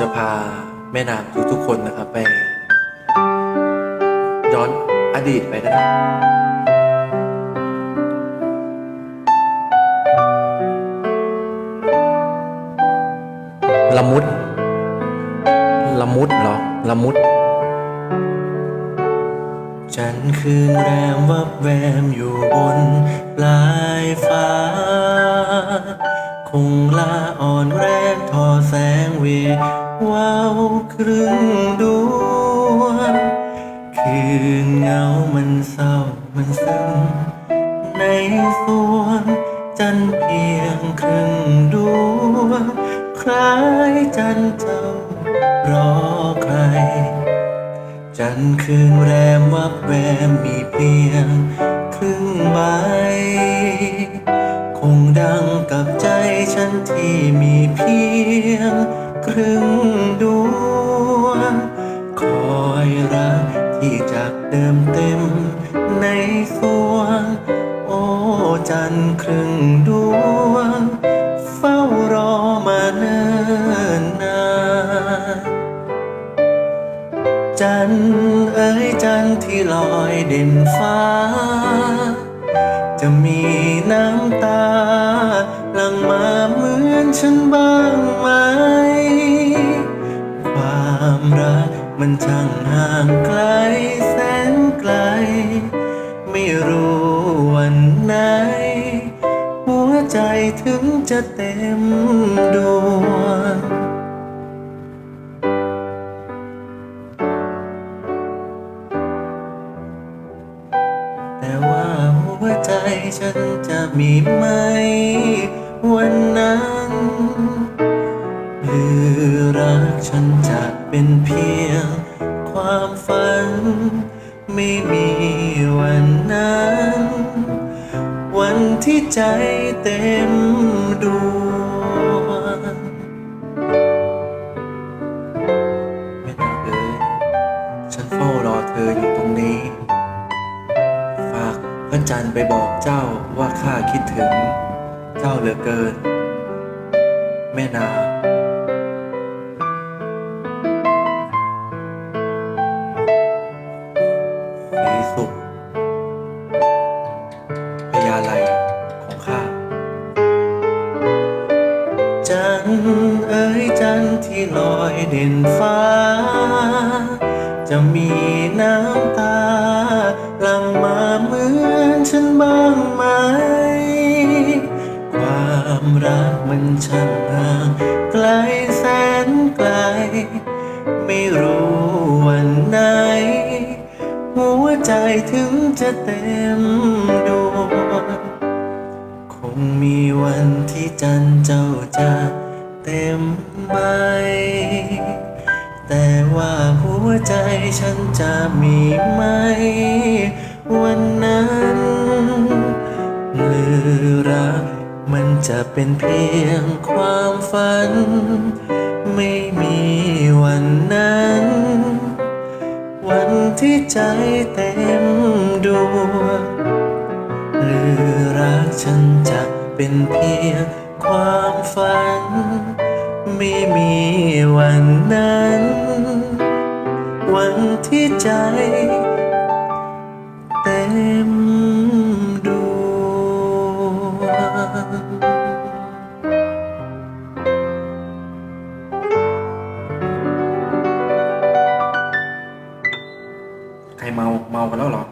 จะพาแม่นางทุกๆคนนะครับไปย้อนอดีตไปนะครับละมุดละมุดเหรอละมุดจันคืนแรมวับแวมอยู่บนปลายฟ้า คงลาอ่อนแรง วาวครึ่งดวงคืนเงามันเศร้ามันซึมในสวนจันเพียงครึ่งดวงคล้ายจันเจ้ารอใคร จันคืนแรมวับแวมมีเพียงครึ่งใบ คงดังกับใจฉันที่มีเพียง ครึ่งดวง คอยรักที่จากเติมเต็มในสวง โอ้จันครึ่งดวง เฝ้ารอมาเนิ่นนานจันเอ้ยจันที่ลอยเด่นฟ้า จะมีน้ำตา มันช่างห่างไกลแสนไกล ไม่รู้วันไหน หัวใจถึงจะเต็มดวงแต่ว่าหัวใจฉันจะมีไหม วันนั้น หรือรักฉันจะ เป็นเพียงความฝัน ไม่มีวันนั้น วันที่ใจเต็มดวงแม่นางเอ๋ยฉันเฝ้ารอเธออยู่ตรงนี้ ฝากพระจันทร์ไปบอกเจ้าว่าข้าคิดถึง เจ้าเหลือเกิน แม่นา ยาลัยของข้า จันเอ้ยจันที่ลอยเด่นฟ้า จะมีน้ำตาหลั่งมาเหมือนฉันบ้างไหม ความรักมันช่างห่างไกลแสนไกล ไม่รู้วันไหน หัวใจถึงจะเต็ม งมีวันที่จันเจ้าจะเต็มใบแต่ว่าหัวใจฉันจะมีไหม วันนั้น หรือรักมันจะเป็นเพียงความฝัน ไม่มีวันนั้น วันที่ใจเต็มดวง หรือรักฉันจะเป็นเพียงความฝัน ไม่มีวันนั้น วันที่ใจเต็มดวงใครเมาเมากันแล้วหรอ